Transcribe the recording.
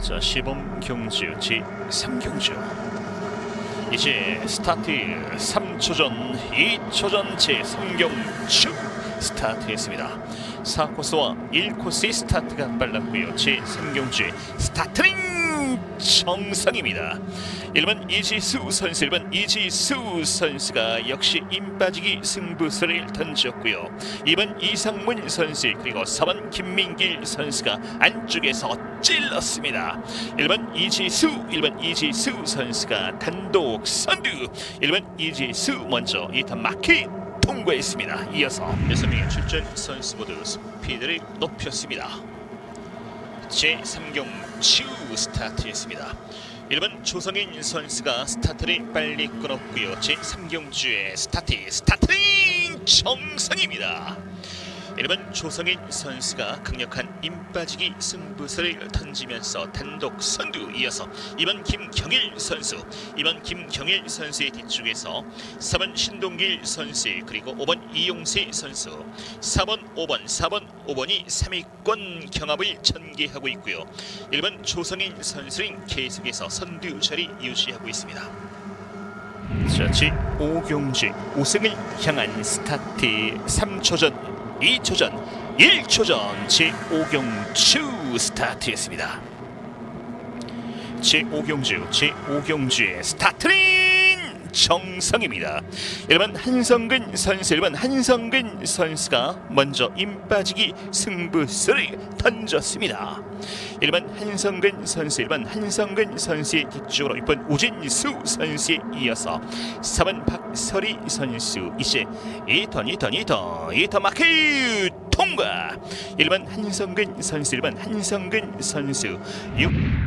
자 시범 경주 제 3경주. 이제 스타트 3초 전 2초 전 제 3경주 스타트했습니다. 4코스와 1코스의 스타트가 빨랐고요. 제 3경주의 스타트는 정상입니다. 1번 이지수 선수 1번 이지수 선수가 역시 임빠지기 승부수를 던졌고요. 2번 이상문 선수 그리고 4번 김민길 선수가 안쪽에서 찔렀습니다. 1번 이지수 1번 이지수 선수가 단독 선두. 1번 이지수 먼저 2턴 마키 통과했습니다. 이어서 6명의 출전 선수 모두 스피드를 높였습니다 제3경주 스타트했습니다. 1번 조성인 선수가 스타트를 빨리 끊었고요. 제3경주의 스타트 스타트는 정상입니다. 1번 조성인 선수가 강력한 임빠지기 승부수를 던지면서 단독 선두 이어서 2번 김경일 선수 2번 김경일 선수의 뒤쪽에서 4번 신동길 선수 그리고 5번 이용세 선수 4번 5번 4번 5번이 3위권 경합을 전개하고 있고요. 1번 조성인 선수는 계속해서 선두 자리 유지하고 있습니다. 자, 제5경주 우승을 향한 스타트 3초 전 2초 전, 1초 전 제5경주 스타트했습니다. 제5경주, 제5경주의 스타트는 정상입니다. 1번 한성근 선수, 1번 한성근 선수가 먼저 임빠지기 승부수를 던졌습니다. 1번 한성근 선수, 1번 한성근 선수의 뒤쪽으로 6번 우진수 선수에 이어서 4번 박설희 선수 이제 2턴, 2턴, 2턴, 2턴 마크 통과 1번 한성근 선수, 1번 한성근 선수 6